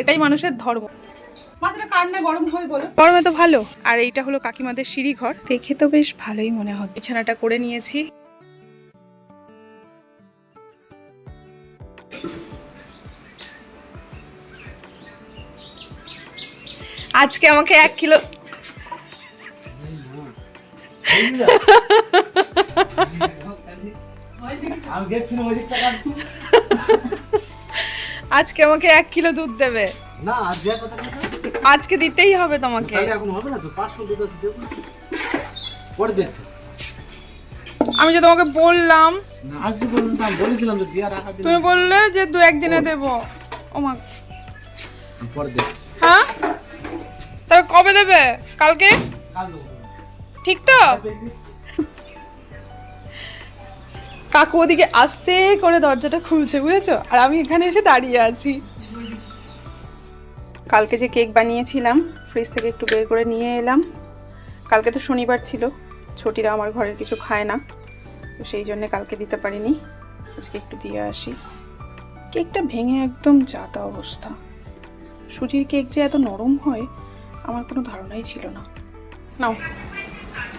এটাই মানুষের ধর্ম। হয় গরমে তো ভালো। আর এইটা হলো কাকিমাদের সিঁড়ি ঘর দেখে তো বেশ ভালোই মনে হয় বিছানাটা করে নিয়েছি। আজকে আমাকে এক কিলো আমি আজকে আমাকে এক কিলো দুধ দেবে। না আজ যা কথা আজকে দিতেই হবে তোমাকে। এখন হবে না তো? পাঁচশো দুধ আছে পরে দেখছ। আমি যে তোমাকে বললাম আজকে আমি বলেছিলাম তো দিয়া রাখা তুমি বললে যে দু একদিনে দেবো। ও মা। পরে দেখ হ্যাঁ? তবে কবে দেবে? কালকে? কাল ঠিক তো? কাকু ওদিকে আস্তে করে দরজাটা খুলছে, বুঝেছ? আর আমি এখানে এসে দাঁড়িয়ে আছি। কালকে যে কেক বানিয়েছিলাম ফ্রিজ থেকে একটু বের করে নিয়ে এলাম। কালকে তো শনিবার ছিল, ছটিরা আমার ঘরের কিছু খায় না, তো সেই জন্য কালকে দিতে পারিনি। আজকে একটু দিয়ে আসি। কেকটা ভেঙে একদম যাতা অবস্থা। সুজির কেক যে এত নরম হয়, আমার কোনো ধারণাই ছিল না। নাও।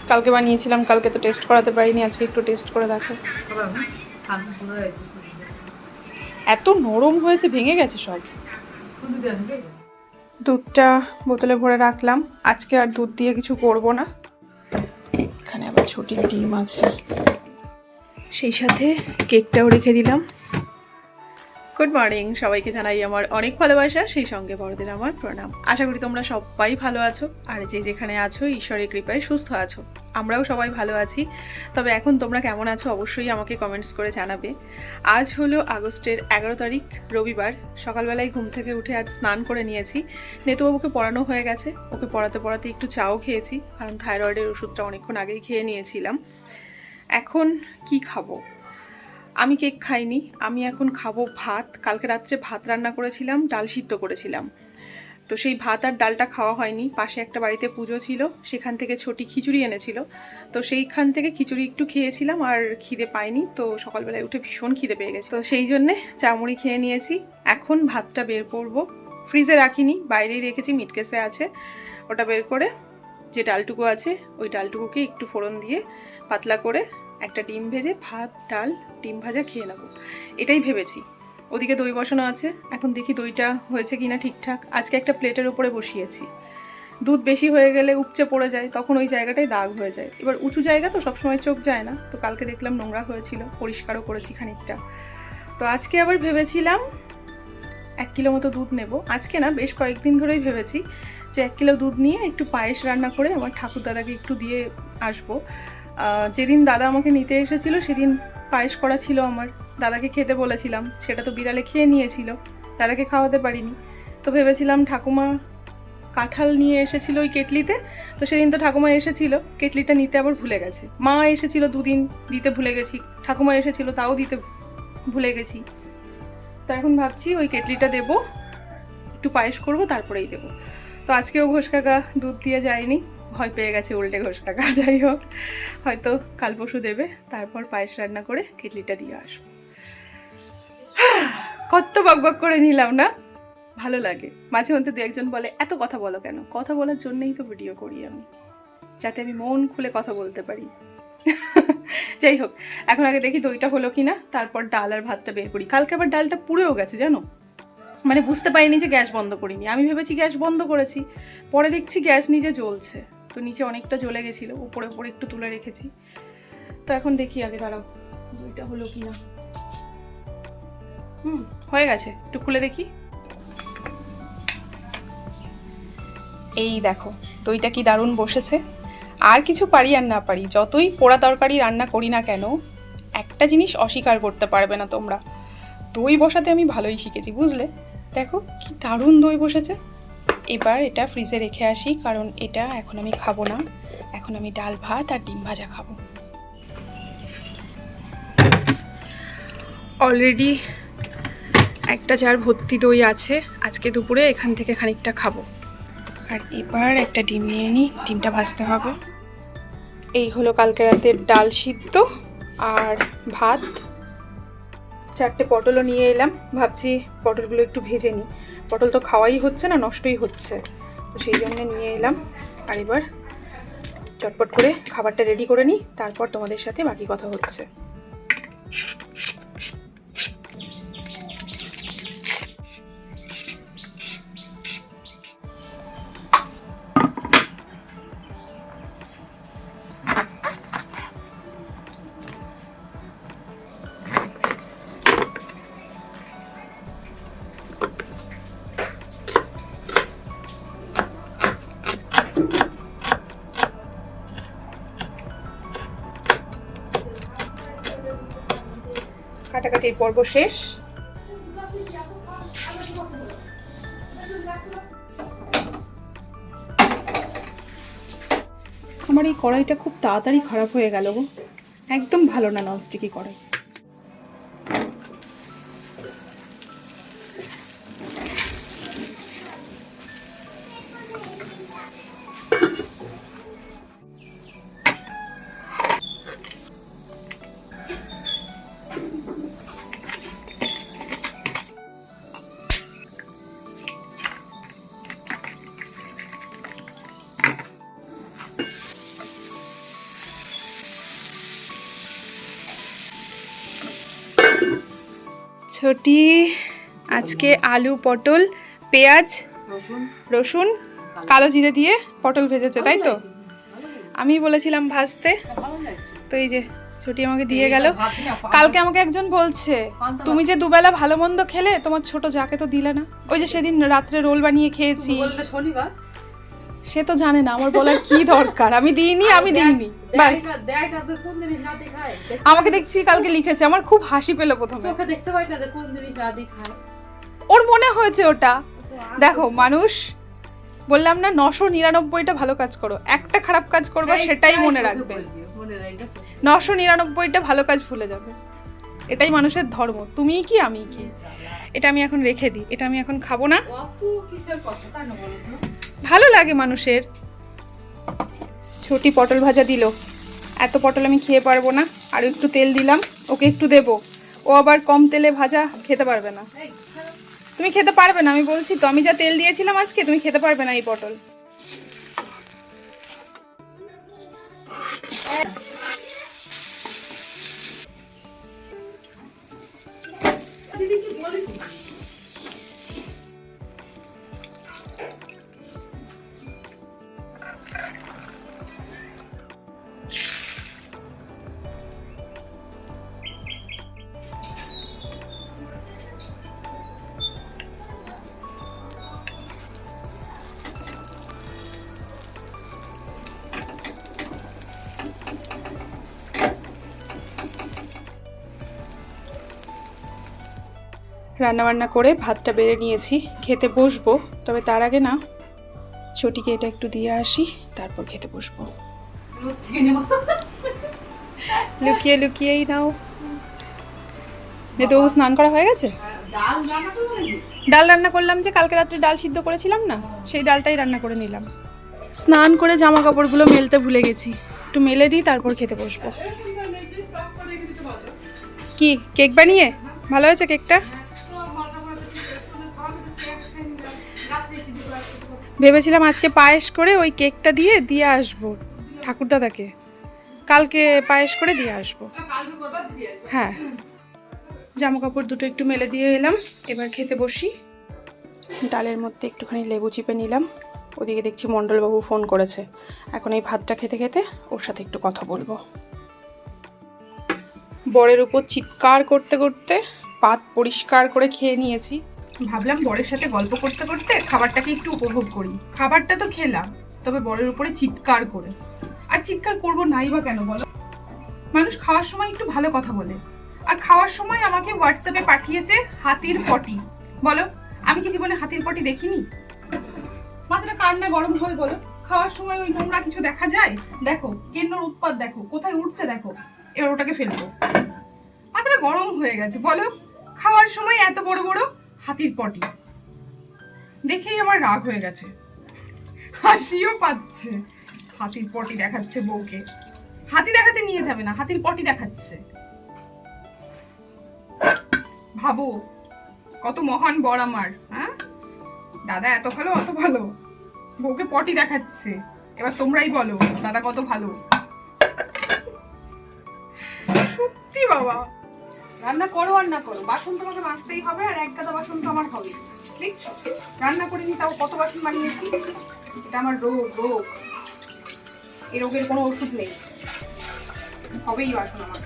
কালকে বানিয়েছিলাম, কালকে তো টেস্ট করাতে পারিনি, আজকে একটু টেস্ট করে দেখো। এত নরম হয়েছে, ভেঙে গেছে সব। দুধটা বোতলে ভরে রাখলাম। আজকে আর দুধ দিয়ে কিছু করব না। এখানে আবার ছুটির ডিম আছে। সেই সাথে কেকটাও রেখে দিলাম। গুড মর্নিং সবাইকে জানাই আমার অনেক ভালোবাসা, সেই সঙ্গে বড়দের আমার প্রণাম। আশা করি তোমরা সবাই ভালো আছো, আর যে যেখানে আছো, ঈশ্বরের কৃপায় সুস্থ আছো। আমরাও সবাই ভালো আছি। তবে এখন তোমরা কেমন আছো, অবশ্যই আমাকে কমেন্টস করে জানাবে। আজ হলো আগস্টের এগারো তারিখ, রবিবার। সকালবেলায় ঘুম থেকে উঠে আজ স্নান করে নিয়েছি। নেতুবাবুকে পড়ানো হয়ে গেছে। ওকে পড়াতে পড়াতে একটু চাও খেয়েছি, কারণ থাইরয়েডের ওষুধটা অনেকক্ষণ আগেই খেয়ে নিয়েছিলাম। এখন কি খাব? আমি কেক খাইনি, আমি এখন খাব ভাত। কালকে রাত্রে ভাত রান্না করেছিলাম, ডাল সিদ্ধ করেছিলাম। তো সেই ভাত আর ডালটা খাওয়া হয়নি, পাশে একটা বাড়িতে পুজো ছিল, সেখান থেকে ছোটি খিচুড়ি এনেছিল। তো সেইখান থেকে খিচুড়ি একটু খেয়েছিলাম আর খিদে পাইনি, তো সকালবেলায় উঠে ভীষণ খিদে পেয়ে গেছে। তো সেই জন্যে চামড়ি খেয়ে নিয়েছি, এখন ভাতটা বের করব। ফ্রিজে রাখিনি, বাইরেই রেখেছি, মিটকেসে আছে। ওটা বের করে যে ডালটুকু আছে, ওই ডালটুকুকে একটু ফোড়ন দিয়ে পাতলা করে একটা ডিম ভেজে ভাত, ডাল, ডিম ভাজা খেয়ে নেব। এটাই ভেবেছি। ওদিকে দই বসানো আছে। এখন দেখি দইটা হয়েছে কিনা ঠিকঠাক। আজকে একটা প্লেটের উপরে বসিয়েছি। দুধ বেশি হয়ে গেলে উপচে পড়ে যায়, তখন ওই জায়গাটায় দাগ হয়ে যায়। এবার উঁচু জায়গা তো সবসময় চোখ যায় না। তো কালকে দেখলাম নোংরা হয়েছিল। পরিষ্কারও করেছি খানিকটা। তো আজকে আবার ভেবেছিলাম এক কিলো মতো দুধ নেব। আজকে না, বেশ কয়েকদিন ধরেই ভেবেছি যে এক কিলো দুধ নিয়ে একটু পায়েস রান্না করে আমার ঠাকুর দাদাকে একটু দিয়ে আসব। যেদিন দাদা আমাকে নিতে এসেছিল, সেদিন পায়েস করা ছিল আমার। দাদাকে খেতে বলেছিলাম, সেটা তো বিড়ালে খেয়ে নিয়েছিল, দাদাকে খাওয়াতে পারিনি। তো ভেবেছিলাম ঠাকুমা কাঁঠাল নিয়ে এসেছিল ওই কেটলিতে, তো সেদিন তো ঠাকুমা এসেছিল, কেটলিটা নিতে আবার ভুলে গেছে। মা এসেছিল দুদিন, দিতে ভুলে গেছি, ঠাকুমা এসেছিল তাও দিতে ভুলে গেছি। তো এখন ভাবছি ওই কেটলিটা দেবো, একটু পায়েস করব, তারপরেই দেবো। তো আজকেও ঘোষ কাকা দুধ দিয়ে যায়নি। ভয় পেয়ে গেছে উল্টে ঘোষ কাকা যাই হোক। হয়তো কাল পরশু দেবে, তারপর পায়েস রান্না করে কেটলিটা দিয়ে আসব। কত বকবক করে নিলাম না? ভালো লাগে। মাঝে মধ্যে দু একজন বলে, এত কথা বলো কেন? কথা বলার জন্যই তো ভিডিও করি আমি। যাতে আমি মন খুলে কথা বলতে পারি। যাই হোক, এখন আগে দেখি দইটা হলো কি না, তারপর ডাল আর ভাতটা বের করি। কালকে আবার ডালটা পুড়েও গেছে, জানো? মানে বুঝতে পারিনি যে গ্যাস বন্ধ করিনি। আমি ভেবেছি গ্যাস বন্ধ করেছি, পরে দেখছি গ্যাস নিজে জ্বলছে। তো নিচে অনেকটা জ্বলে গেছিল, উপরে উপরে একটু তুলে রেখেছি। তো এখন দেখি আগে দাঁড়াও, দইটা হলো কি না হুম, হয়ে গেছে, একটু খুলে দেখি। এই দেখো, দইটা কি দারুণ বসেছে। আর কিছু পারি আর না পারি, যতই পোড়া তরকারি রান্না করি না কেন, একটা জিনিস অস্বীকার করতে পারবে না তোমরা। দই বসাতে আমি ভালোই শিখেছি, বুঝলে? দেখো, কি দারুণ দই বসেছে। এবার এটা ফ্রিজে রেখে আসি, কারণ এটা এখন আমি খাব না। এখন আমি ডাল, ভাত আর ডিম ভাজা খাব। অলরেডি একটা জার ভর্তি দই আছে, আজকে দুপুরে এখান থেকে খানিকটা খাব। আর এবার একটা ডিম নিয়ে নিই, ডিমটা ভাজতে হবে। এই হলো কালকে রাতের ডাল সিদ্ধ আর ভাত। চারটে পটলও নিয়ে এলাম, ভাবছি পটলগুলো একটু ভেজে নিই। পটল তো খাওয়াই হচ্ছে না, নষ্টই হচ্ছে। তো সেই জন্য নিয়ে এলাম। আর এবার চটপট করে খাবারটা রেডি করে নিই, তারপর তোমাদের সাথে বাকি কথা হচ্ছে। কাটাকাটির পর্ব শেষ। আমার এই কড়াইটা খুব তাড়াতাড়ি খারাপ হয়ে গেল গো। একদম ভালো না ননস্টিকি কড়াই। ছোটি আজকে আলু পটল পেঁয়াজ রসুন। কালো জিরে দিয়ে পটল ভেজেছে তাই তো? আমি বলেছিলাম ভাজতে। তো এই যে ছোটি আমাকে দিয়ে গেল। কালকে আমাকে একজন বলছে তুমি যে দুবেলা ভালো মন্দ খেলে তোমার ছোট যাকে তো দিলে না? ওই যে সেদিন রাত্রে রোল বানিয়ে খেয়েছি। শনিবার? সে তো জানে না আমার বলার কি দরকার? আমি দিইনি আমি দিইনি ব্যাস। আমাকে দেখছি কালকে লিখেছে আমার খুব হাসি পেল প্রথমে। চোখে দেখতে পাই না যে কোন জিনিস না দেখায় ওর মনে হয়েছে ওটা। দেখো মানুষ বললাম না নশো নিরানব্বইটা ভালো কাজ করো। একটা খারাপ কাজ করবে সেটাই মনে রাখবে। নশো নিরানব্বইটা ভালো কাজ ভুলে যাবে। এটাই মানুষের ধর্ম। তুমিই কি আমি কি? এটা আমি এখন রেখে দিই। এটা আমি এখন খাব না। ভালো লাগে মানুষের। ছোটি পটল ভাজা দিল। এত পটল আমি খেয়ে পারব না। আর একটু তেল দিলাম, ওকে একটু দেব। ও আবার কম তেলে ভাজা খেতে পারবে না। তুমি খেতে পারবে না, আমি বলছি তো, আমি যা তেল দিয়েছিলাম আজকে, তুমি খেতে পারবে না এই পটল। রান্নাবান্না করে ভাতটা বেড়ে নিয়েছি। খেতে বসবো তবে তার আগে না ছোটিকে এটা একটু দিয়ে আসি তারপর খেতে বসবো। লুকিয়ে লুকিয়েই নাও। নেতু স্নান করা হয়ে গেছে? ডাল রান্না ডাল রান্না করলাম যে কালকে রাত্রে ডাল সিদ্ধ করেছিলাম না সেই ডালটাই রান্না করে নিলাম। স্নান করে জামা কাপড়গুলো মেলতে ভুলে গেছি। একটু মেলে দিই তারপর খেতে বসবো। কি কেক বানিয়ে? ভালো হয়েছে কেকটা? ভেবেছিলাম আজকে পায়েস করে ওই কেকটা দিয়ে দিয়ে আসব ঠাকুরদাদাকে। কালকে পায়েস করে দিয়ে আসব। হ্যাঁ। জামা কাপড় দুটো একটু মেলে দিয়ে এলাম, এবার খেতে বসি। ডালের মধ্যে একটুখানি লেবু চিপে নিলাম। ওদিকে দেখছি মণ্ডলবাবু ফোন করেছে। এখন এই ভাতটা খেতে খেতে ওর সাথে একটু কথা বলব। বরের উপর চিৎকার করতে করতে পাত পরিষ্কার করে খেয়ে নিয়েছি। ভাবলাম বরের সাথে গল্প করতে করতে খাবারটাকে একটু উপভোগ করি। খাবারটা তো খেলাম, তবে বরের উপরে চিৎকার করে। আর চিৎকার করব নাই বা কেন বলো? মানুষ খাওয়ার সময় একটু ভালো কথা বলে। আর খাওয়ার সময় আমাকে হোয়াটসঅ্যাপে পাঠিয়েছে হাতির পটি। বলো, আমি কি জীবনে হাতির পটি দেখিনি? মাথাটা কার গরম হয় বলো? খাওয়ার সময় ওই নোংরা কিছু দেখা যায়? দেখো কেন্নর উৎপাত দেখো, কোথায় উঠছে দেখো, এবার ওটাকে ফেলব। মাথাটা গরম হয়ে গেছে, বলো, খাওয়ার সময় এত বড় বড়? হাতির পটি। দেখেই আমার রাগ হয়ে গেছে। হাসিও পাচ্ছে। হাতির পটি দেখাচ্ছে বউকে। হাতি দেখাতে নিয়ে যাবে না, হাতির পটি দেখাচ্ছে। ভাবো, কত মহান বর আমার হ্যাঁ? দাদা এত ভালো, অত ভালো। বউকে পটি দেখাচ্ছে। এবার তোমরাই বলো, দাদা কত ভালো। সত্যি বাবা। রান্না করো আর না করো। বাসন তোমাকে মাজতেই হবে আর এক গাদা বাসন তো আমার হবে। দেখছ? রান্না করিনি তাও কত বাসন বানিয়েছি? এটা আমার রোগ রোগ। এই রোগের কোনো ওষুধ নেই। হবেই বাসন আমার।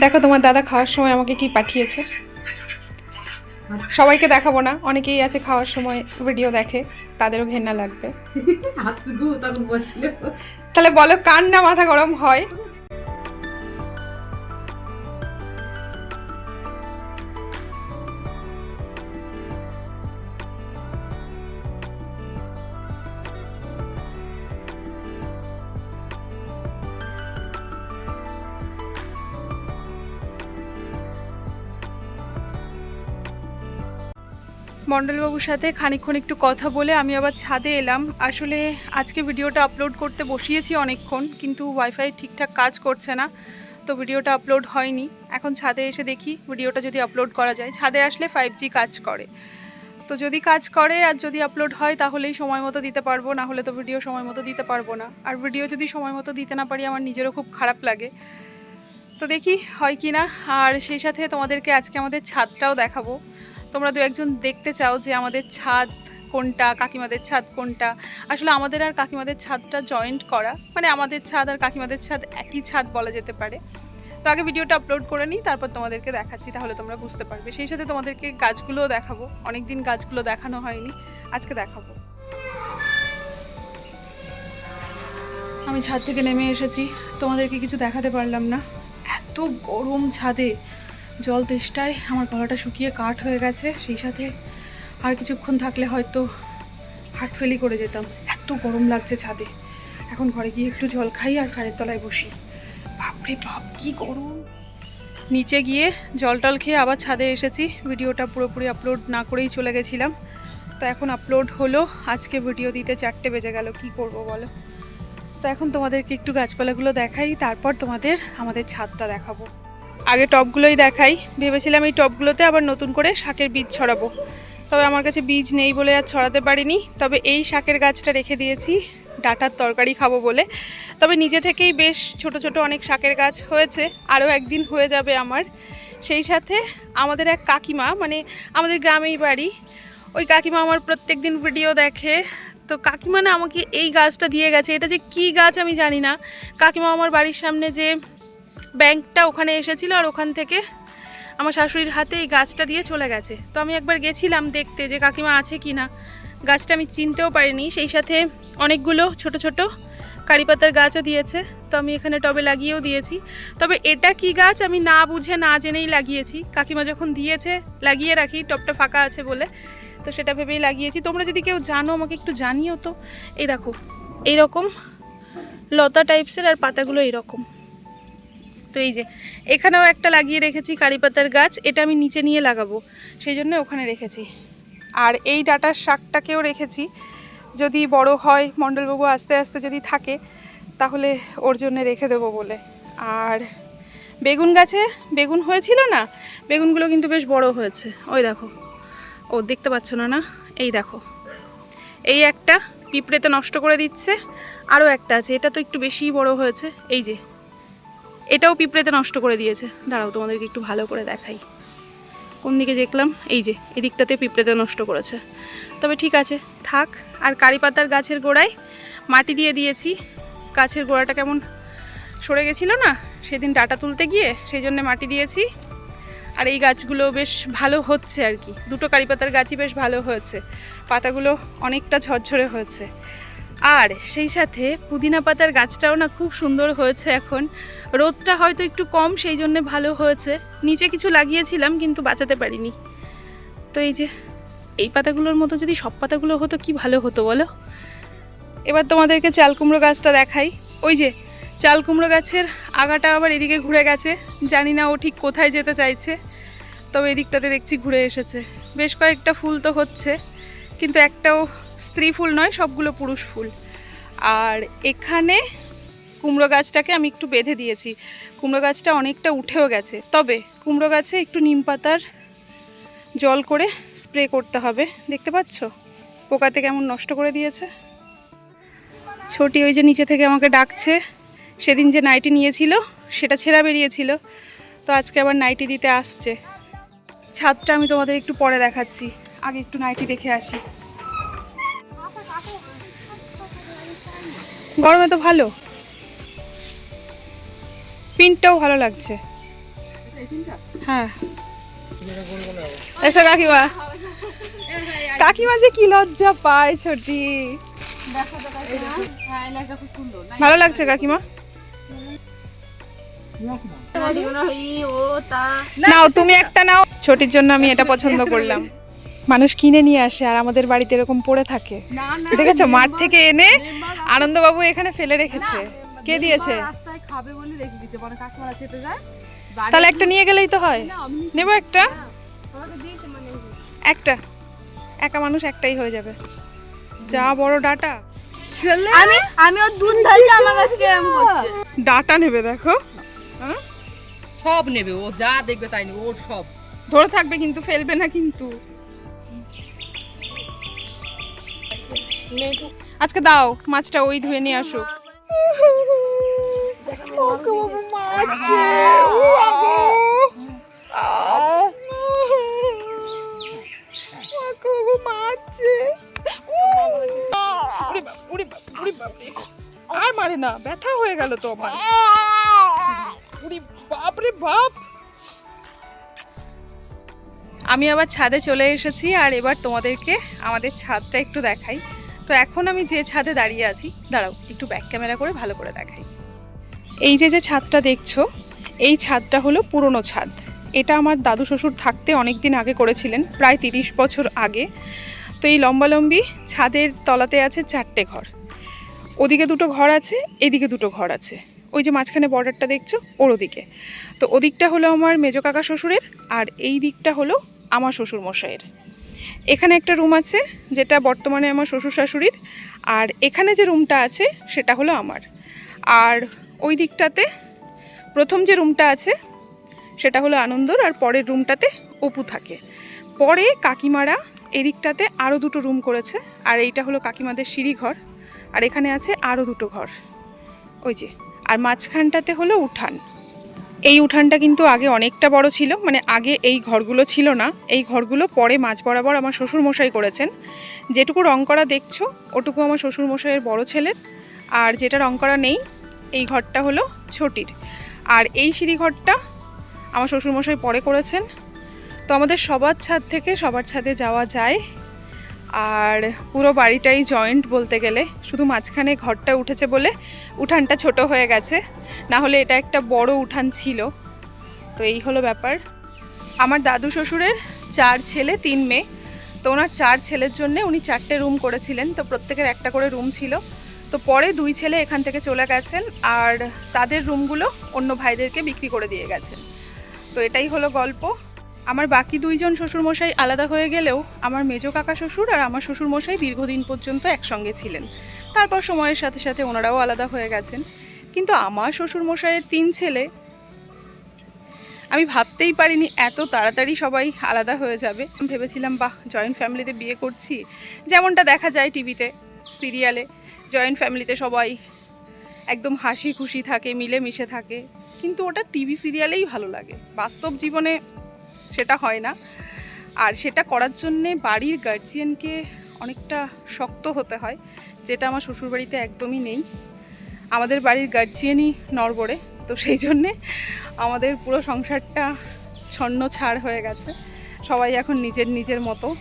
দেখো তোমার দাদা খাওয়ার সময় আমাকে কি পাঠিয়েছে? সবাইকে দেখাবো না। অনেকেই আছে খাওয়ার সময় ভিডিও দেখে। তাদেরও ঘেন্না লাগবে। তাহলে বলো কার না মাথা গরম হয়? মণ্ডলবাবুর সাথে খানিকক্ষণ একটু কথা বলে আমি আবার ছাদে এলাম। আসলে আজকে ভিডিওটা আপলোড করতে বসিয়েছি অনেকক্ষণ, কিন্তু ওয়াইফাই ঠিকঠাক কাজ করছে না, তো ভিডিওটা আপলোড হয়নি। এখন ছাদে এসে দেখি ভিডিওটা যদি আপলোড করা যায়। ছাদে আসলে ফাইভ কাজ করে। তো যদি কাজ করে আর যদি আপলোড হয়, তাহলেই সময় মতো দিতে পারব, না হলে তো ভিডিও সময় মতো দিতে পারব না। আর ভিডিও যদি সময় মতো দিতে না পারি, আমার নিজেরও খুব খারাপ লাগে। তো দেখি হয় কি না আর সেই সাথে তোমাদেরকে আজকে আমাদের ছাদটাও দেখাবো। তোমরা দু একজন দেখতে চাও যে আমাদের ছাদ কোনটা, কাকিমাদের ছাদ কোনটা? আসলে আমাদের আর কাকিমাদের ছাদটা জয়েন্ট করা। মানে আমাদের ছাদ আর কাকিমাদের ছাদ একই ছাদ বলা যেতে পারে। তো আগে ভিডিওটা আপলোড করে নিই, তারপর তোমাদেরকে দেখাচ্ছি, তাহলে তোমরা বুঝতে পারবে। সেই সাথে তোমাদেরকে গাছগুলোও দেখাবো। অনেক দিন গাছগুলো দেখানো হয়নি, আজকে দেখাবো। আমি ছাদ থেকে নেমে এসেছি। তোমাদেরকে কিছু দেখাতে পারলাম না। এত গরম ছাদে। জল তেষ্টায় আমার গলাটা শুকিয়ে কাঠ হয়ে গেছে, সেই সাথে আর কিছুক্ষণ থাকলে হয়তো হার্ট ফেলি করে যেতাম। এত গরম লাগছে ছাদে। এখন ঘরে গিয়ে একটু জল খাই আর ফ্যানের তলায় বসি। বাপরে বাপ, কি গরম! নিচে গিয়ে জল টল খেয়ে আবার ছাদে এসেছি। ভিডিওটা পুরোপুরি আপলোড না করেই চলে গেছিলাম। তো এখন আপলোড হলো, আজকে ভিডিও দিতে চারটে বেজে গেল, কি করব বলো? তো এখন তোমাদেরকে একটু গাছপালাগুলো দেখাই, তারপর তোমাদের আমাদের ছাদটা দেখাবো। আগে টবগুলোই দেখাই। ভেবেছিলাম এই টবগুলোতে আবার নতুন করে শাকের বীজ ছড়াবো। তবে আমার কাছে বীজ নেই বলে আর ছড়াতে পারিনি। তবে এই শাকের গাছটা রেখে দিয়েছি। ডাটার তরকারি খাব বলে। তবে নিজে থেকেই বেশ ছোট ছোট অনেক শাকের গাছ হয়েছে। আরও একদিন হয়ে যাবে আমার। সেই সাথে আমাদের এক কাকিমা মানে আমাদের গ্রামেই বাড়ি। ওই কাকিমা আমার প্রত্যেক দিন ভিডিও দেখে। তো কাকিমা না আমাকে এই গাছটা দিয়ে গেছে। এটা যে কি গাছ আমি জানি না। কাকিমা আমার বাড়ির সামনে যে ব্যাংকটা ওখানে এসেছিল আর ওখান থেকে আমার শাশুড়ির হাতে এই গাছটা দিয়ে চলে গেছে। তো আমি একবার গেছিলাম দেখতে যে কাকিমা আছে কি না। গাছটা আমি চিনতেও পারিনি। সেই সাথে অনেকগুলো ছোট ছোট কারি পাতার গাছও দিয়েছে। তো আমি এখানে টবে লাগিয়েও দিয়েছি। তবে এটা কি গাছ আমি না বুঝে, না জেনেই লাগিয়েছি। কাকিমা যখন দিয়েছে, লাগিয়ে রাখি, টবটা ফাঁকা আছে বলে। তো সেটা ভেবেই লাগিয়েছি। তোমরা যদি কেউ জানো, আমাকে একটু জানিও তো। এই দেখো, এইরকম লতা টাইপসের আর পাতাগুলো এইরকম। তো এই যে, এখানেও একটা লাগিয়ে রেখেছি কারি পাতার গাছ, এটা আমি নিচে নিয়ে লাগাবো, সেই জন্য ওখানে রেখেছি। আর এই ডাটার শাকটাকেও রেখেছি, যদি বড় হয়, মণ্ডলবাবু আস্তে আস্তে যদি থাকে, তাহলে ওর জন্য রেখে দেবো বলে। আর বেগুন গাছে, বেগুন হয়েছিল না? বেগুনগুলো কিন্তু বেশ বড় হয়েছে। ওই দেখো, ও দেখতে পাচ্ছ না না? এই দেখো, এই একটা পিঁপড়েতে নষ্ট করে দিচ্ছে, আরও একটা আছে, এটা তো একটু বেশিই বড় হয়েছে, এই যে। এটাও পিঁপড়েতে নষ্ট করে দিয়েছে। দাঁড়াও, তোমাদেরকে একটু ভালো করে দেখাই। কোন দিকে দেখলাম? এই যে, এদিকটাতে পিঁপড়েতে নষ্ট করেছে। তবে ঠিক আছে, থাক, আর কারি পাতার গাছের গোড়ায় মাটি দিয়ে দিয়েছি। গাছের গোড়াটা কেমন সরে গেছিল না? সেদিন ডাটা তুলতে গিয়ে সেই জন্য মাটি দিয়েছি। আর এই গাছগুলো বেশ ভালো হচ্ছে আর কি। দুটো কারি পাতার গাছই বেশ ভালো হয়েছে। পাতাগুলো অনেকটা ঝরঝরে হয়েছে। আর সেই সাথে পুদিনা পাতার গাছটাও না খুব সুন্দর হয়েছে এখন। রোদটা হয়তো একটু কম, সেই জন্য ভালো হয়েছে। নিচে কিছু লাগিয়েছিলাম, কিন্তু বাঁচাতে পারিনি। তো এই যে, এই পাতাগুলোর মতো যদি সব পাতাগুলো হতো, কি ভালো হতো বলো? এবার তোমাদেরকে চাল কুমড়ো গাছটা দেখাই। ওই যে, চাল কুমড়ো গাছের আগাটা আবার এদিকে ঘুরে গেছে। জানি না ও ঠিক কোথায় যেতে চাইছে, তবে এদিকটাতে দেখছি ঘুরে এসেছে। বেশ কয়েকটা ফুল তো হচ্ছে, কিন্তু একটাও স্ত্রী ফুল নয়, সবগুলো পুরুষ ফুল। আর এখানে কুমড়ো গাছটাকে আমি একটু বেঁধে দিয়েছি। কুমড়ো গাছটা অনেকটা উঠেও গেছে। তবে কুমড়ো গাছে একটু নিম পাতার জল করে স্প্রে করতে হবে। দেখতে পাচ্ছ? পোকাতে কেমন নষ্ট করে দিয়েছে। ছোটি ওই যে নিচে থেকে আমাকে ডাকছে। সেদিন যে নাইটি নিয়েছিল, সেটা ছেঁড়া বেরিয়েছিল। তো আজকে আবার নাইটি দিতে আসছে। ছাদটা আমি তোমাদের একটু পরে দেখাচ্ছি। আগে একটু নাইটি দেখে আসি। গরমে তো ভালো। প্রিন্টটাও ভালো লাগছে। হ্যাঁ। এসো কাকিমা। কাকিমা যে কি লজ্জা পায় ছোটি। ভালো লাগছে কাকিমা? নাও, তুমি একটা নাও। ছোটির জন্য আমি এটা পছন্দ করলাম। মানুষ কিনে নিয়ে আসে আর আমাদের বাড়িতে এরকম পড়ে থাকে। না না দেখেছ মাঠ থেকে এনে আনন্দবাবু এখানে ফেলে রেখেছে। কে দিয়েছে? রাস্তায় খাবে বলে রেখে দিয়েছে। বড় কাকিমারা চেতে যায়। তাহলে একটা নিয়ে গেলেই তো হয়। নেব একটা? একটা। একা মানুষ একটাই হয়ে যাবে। যা বড় ডাটা। আমি আমি ওর দুধ আমার কাছে কেমন করছে। ডাটা নেবে দেখো। হ্যাঁ? সব নেবে ও যা দেখবে তাই নেবে ওর সব। ধরে থাকবে কিন্তু ফেলবে না কিন্তু। আজকে দাও মাছটা ওই ধুয়ে নিয়ে আসুক আর মারে না ব্যথা হয়ে গেল তো আমার। উরি বাপ রে বাপ। আমি আবার ছাদে চলে এসেছি আর এবার তোমাদেরকে আমাদের ছাদটা একটু দেখাই। তো এখন আমি যে ছাদে দাঁড়িয়ে আছি, দাঁড়াও, একটু ব্যাক ক্যামেরা করে ভালো করে দেখাই। এই যে যে ছাদটা দেখছ, এই ছাদটা হলো পুরনো ছাদ। এটা আমার দাদু শ্বশুর থাকতে অনেক দিন আগে করেছিলেন, প্রায় তিরিশ বছর আগে। তো এই লম্বালম্বি ছাদের তলাতে আছে চারটে ঘর। ওদিকে দুটো ঘর আছে, এদিকে দুটো ঘর আছে। ওই যে মাঝখানে বর্ডারটা দেখছ, ওর ওদিকে। তো ওদিকটা হলো আমার মেজো কাকা শ্বশুরের, আর এই দিকটা হলো আমার শ্বশুর মশাইয়ের এখানে একটা রুম আছে, যেটা বর্তমানে আমার শ্বশুর শাশুড়ির আর এখানে যে রুমটা আছে সেটা হলো আমার। আর ওই দিকটাতে প্রথম যে রুমটা আছে সেটা হলো আনন্দর, আর পরের রুমটাতে অপু থাকে। পরে কাকিমারা এদিকটাতে আরও দুটো রুম করেছে, আর এইটা হলো কাকিমাদের সিঁড়ি ঘর আর এখানে আছে আরও দুটো ঘর। ওই যে, আর মাঝখানটাতে হলো উঠান। এই উঠানটা কিন্তু আগে অনেকটা বড় ছিল মানে আগে এই ঘরগুলো ছিল না। এই ঘরগুলো পরে মাঝ বরাবর আমার শ্বশুর মশাই করেছেন। যেটুকু রং করা দেখছ, ওটুকু আমার শ্বশুর মশাইয়ের বড় ছেলের। আর যেটা রং করা নেই, এই ঘরটা হলো ছোটির। আর এই সিঁড়ি ঘরটা আমার শ্বশুর মশাই পরে করেছেন। তো আমাদের সবার ছাদ থেকে সবার ছাদে যাওয়া যায়। আর পুরো বাড়িটাই জয়েন্ট বলতে গেলে, শুধু মাঝখানে ঘরটা উঠেছে বলে উঠানটা ছোট হয়ে গেছে, না হলে এটা একটা বড় উঠান ছিল। তো এই হলো ব্যাপার। আমার দাদু শ্বশুরের চার ছেলে, তিন মেয়ে। তো ওনার চার ছেলের জন্য উনি চারটে রুম করেছিলেন, তো প্রত্যেকের একটা করে রুম ছিল। তো পরে দুই ছেলে এখান থেকে চলে গেছেন আর তাদের রুমগুলো অন্য ভাইদেরকে বিক্রি করে দিয়ে গেছেন। তো এটাই হলো গল্প। আমার বাকি দুইজন শ্বশুরমশাই আলাদা হয়ে গেলেও আমার মেজো কাকা শ্বশুর আর আমার শ্বশুরমশাই দীর্ঘদিন পর্যন্ত একসঙ্গে ছিলেন। তারপর সময়ের সাথে সাথে ওনারাও আলাদা হয়ে গেছেন। কিন্তু আমার শ্বশুরমশাইয়ের তিন ছেলে, আমি ভাবতেই পারিনি এত তাড়াতাড়ি সবাই আলাদা হয়ে যাবে। আমি ভেবেছিলাম, বাহ জয়েন্ট ফ্যামিলিতে বিয়ে করছি। যেমনটা দেখা যায় টিভিতে, সিরিয়ালে জয়েন্ট ফ্যামিলিতে সবাই একদম হাসি খুশি থাকে, মিলেমিশে থাকে। কিন্তু ওটা টিভি, সিরিয়ালেই ভালো লাগে। বাস্তব জীবনে সেটা হয় না। আর সেটা করার জন্যে বাড়ির গার্জিয়ানকে অনেকটা শক্ত হতে হয়, যেটা আমার শ্বশুরবাড়িতে একদমই নেই। আমাদের বাড়ির গার্জিয়ানই নড়বড়ে, তো সেই জন্যে আমাদের পুরো সংসারটা ছন্ন ছাড় হয়ে গেছে। সবাই এখন নিজের নিজের মতো।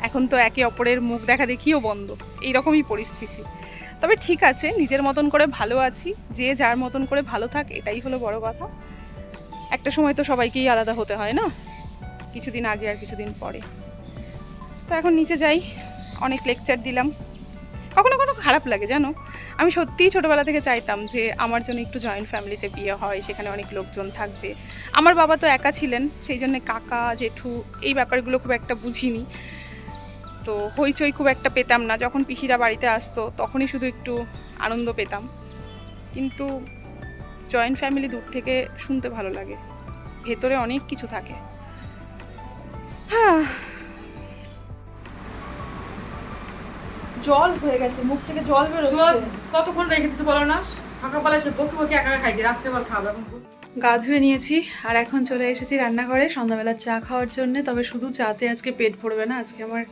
এখন তো একে অপরের মুখ দেখা দেখিও বন্ধ। এইরকমই পরিস্থিতি। তবে ঠিক আছে, নিজের মতন করে ভালো আছি, যে যার মতন করে ভালো থাক, এটাই হলো বড় কথা। একটা সময় তো সবাইকেই আলাদা হতে হয় না? কিছুদিন আগে আর কিছুদিন পরে। তো এখন নিচে যাই, অনেক লেকচার দিলাম। কখনো কখনো খারাপ লাগে, জানো? আমি সত্যিই ছোটোবেলা থেকে চাইতাম যে আমার জন্য একটু জয়েন্ট ফ্যামিলিতে বিয়ে হয়, সেখানে অনেক লোকজন থাকবে। আমার বাবা তো একা ছিলেন, সেই জন্য কাকা, জেঠু এই ব্যাপারগুলো খুব একটা বুঝিনি। তো হইচই খুব একটা পেতাম না। যখন পিসিরা বাড়িতে আসতো, তখনই শুধু একটু আনন্দ পেতাম। কিন্তু জয়েন্ট ফ্যামিলি দূর থেকে শুনতে ভালো লাগে। ভেতরে অনেক কিছু থাকে। জল হয়ে গেছে মুখ থেকে জল বেরোচ্ছে। কতক্ষণ রেখে দিতে বলো না? সকালবেলা সে বকে বকে একা একা খাইছে রাত্রেবেলা খাবে এখন গা ধুয়ে নিয়েছি আর এখন চলে এসেছি রান্নাঘরে সন্ধ্যাবেলা চা খাওয়ার জন্য তবে শুধু চাতে আজকে পেট ভরবে না আজকে আমার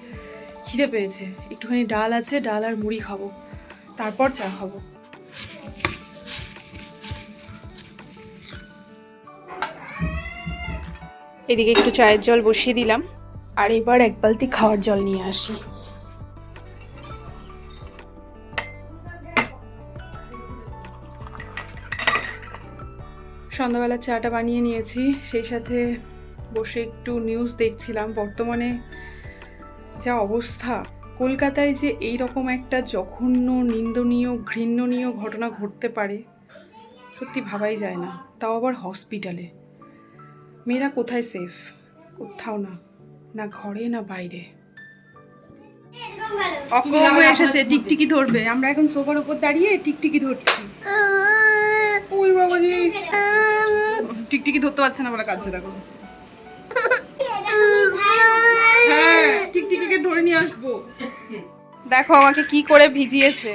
খিদে পেয়েছে। একটুখানি ডাল আছে ডাল আর মুড়ি খাব তারপর চা খাব। এদিকে একটু চায়ের জল বসিয়ে দিলাম, আর এবার এক বালতি খাওয়ার জল নিয়ে আসি। সন্ধ্যাবেলা চাটা বানিয়ে নিয়েছি, সেই সাথে বসে একটু নিউজ দেখছিলাম। বর্তমানে যা অবস্থা, কলকাতায় যে এই রকম একটা জঘন্য, নিন্দনীয়, ঘৃণ্যনীয় ঘটনা ঘটতে পারে, সত্যি ভাবাই যায় না। তাও আবার হসপিটালে মেয়েরা কোথায় সেফ কোথাও না না ঘরে না বাইরে। অকম এসেছে টিকটিকি ধরবে। আমরা এখন সোফার উপর দাঁড়িয়ে টিকটিকি ধরছি। ওই বাবা টিকটিকি ধরতে পারছে না বলে কাঁদছে দেখো। হ্যাঁ টিকটিকিকে ধরে নিয়ে আসব। দেখো আমাকে কি করে ভিজিয়েছে।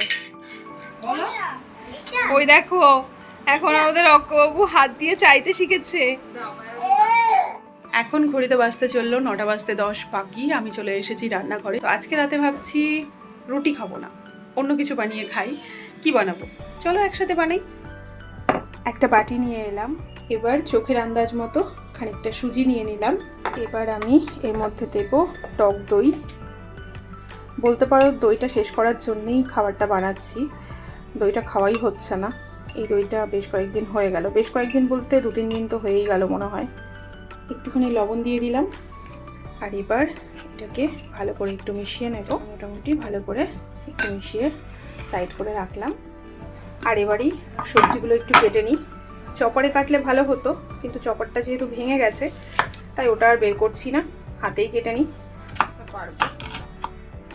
ওই দেখো এখন আমাদের অক্কবাবু হাত দিয়ে চাইতে শিখেছে। এখন ঘড়িতে বাজতে চলল নটা বাজতে দশ বাকি, আমি চলে এসেছি রান্নাঘরে। তো আজকে রাতে ভাবছি রুটি খাব না, অন্য কিছু বানিয়ে খাই, কি বানাবো? চলো একসাথে বানাই। একটা বাটি নিয়ে এলাম, এবার চোখের আন্দাজ মতো খানিকটা সুজি নিয়ে নিলাম। এবার আমি এর মধ্যে দেব টক দই। বলতে পারো দইটা শেষ করার জন্যেই খাবারটা বানাচ্ছি। দইটা খাওয়াই হচ্ছে না। এই দইটা বেশ কয়েকদিন হয়ে গেল। বেশ কয়েকদিন বলতে দু তিন দিন তো হয়েই গেল মনে হয়। একটুখানি লবণ দিয়ে দিলাম। আর এবার এটাকে ভালো করে একটু মিশিয়ে নেব। মোটামুটি ভালো করে একটু মিশিয়ে সাইড করে রাখলাম। আর এবারই সবজিগুলো একটু কেটে নিই। চপারে কাটলে ভালো হতো, কিন্তু চপারটা যেহেতু ভেঙে গেছে, তাই ওটা আর বের করছি না। হাতেই কেটে নিই।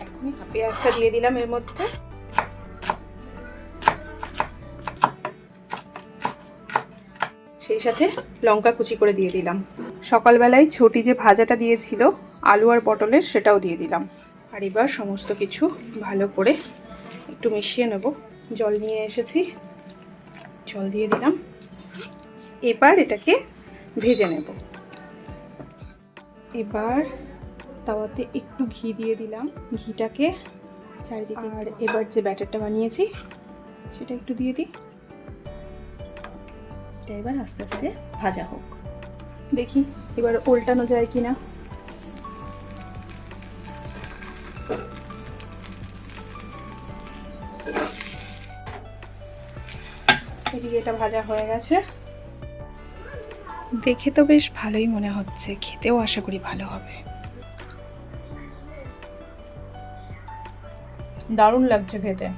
এখনই পেঁয়াজটা দিয়ে দিলাম এর মধ্যে। সেই সাথে লঙ্কা কুচি করে দিয়ে দিলাম। সকালবেলায় ছোটি যে ভাজাটা দিয়েছিল, আলু আর পটলের সেটাও দিয়ে দিলাম। আর এবার সমস্ত কিছু ভালো করে একটু মিশিয়ে নেব। জল নিয়ে এসেছি। জল দিয়ে দিলাম। এবার এটাকে ভেজে নেব। এবার তাওয়াতে একটু ঘি দিয়ে দিলাম। ঘিটাকে চারিদিকে আর এবার যে ব্যাটারটা বানিয়েছি, সেটা একটু দিয়ে দিই। এটা এবার আস্তে আস্তে ভাজা হোক। দেখি, এবার উল্টানো যায় কি না এটা ভাজা হয়ে গেছে। দেখে তো বেশ ভালোই মনে হচ্ছে, খেতেও আশা করি ভালো হবে। দারুণ লাগছে খেতে।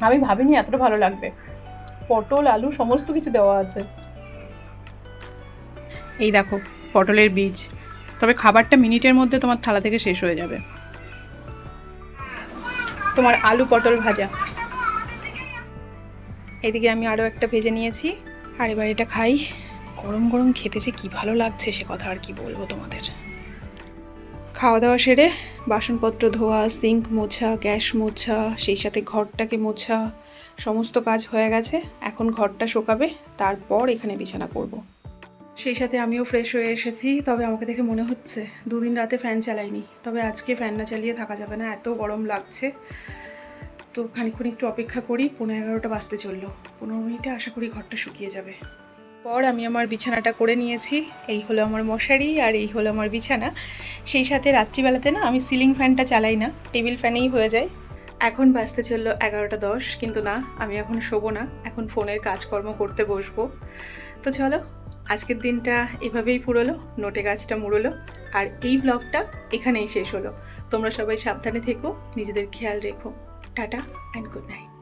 আমি ভাবিনি এতটা ভালো লাগবে। পটল, আলু, সমস্ত কিছু দেওয়া আছে। এই দেখো, পটলের বীজ। তবে খাবারটা মিনিটের মধ্যে তোমার থালা থেকে শেষ হয়ে যাবে। তোমার আলু পটল ভাজা। এদিকে আমি আরও একটা ভেজে নিয়েছি। আর এবার এটা খাই। গরম গরম খেতে যে কী ভালো লাগছে, সে কথা আর কি বলব তোমাদের। খাওয়া দাওয়া সেরে বাসনপত্র ধোয়া, সিঙ্ক মোছা, গ্যাস মোছা, সেই সাথে ঘরটাকে মোছা, সমস্ত কাজ হয়ে গেছে। এখন ঘরটা শোকাবে, তারপর এখানে বিছানা করব। সেই সাথে আমিও ফ্রেশ হয়ে এসেছি। তবে আমাকে দেখে মনে হচ্ছে দুদিন রাতে ফ্যান চালাইনি। তবে আজকে ফ্যান না চালিয়ে থাকা যাবে না, এত গরম লাগছে। তো খানিক্ষণ একটু অপেক্ষা করি পনেরো এগারোটা বাজতে চলল। পনেরো মিনিটে আশা করি ঘরটা শুকিয়ে যাবে। পর আমি আমার বিছানাটা করে নিয়েছি। এই হলো আমার মশারি আর এই হলো আমার বিছানা। সেই সাথে রাত্রিবেলাতে না আমি সিলিং ফ্যানটা চালাই না টেবিল ফ্যানেই হয়ে যায়। এখন বাজতে চলল এগারোটা দশ, কিন্তু না, আমি এখন শোবো না। এখন ফোনের কাজকর্ম করতে বসবো। তো চলো আজকের দিনটা এভাবেই পুরোলো, নোটে গাছটা মুড়লো, আর এই ব্লগটা এখানেই শেষ হলো। তোমরা সবাই সাবধানে থেকো, নিজেদের খেয়াল রেখো। Tata and good night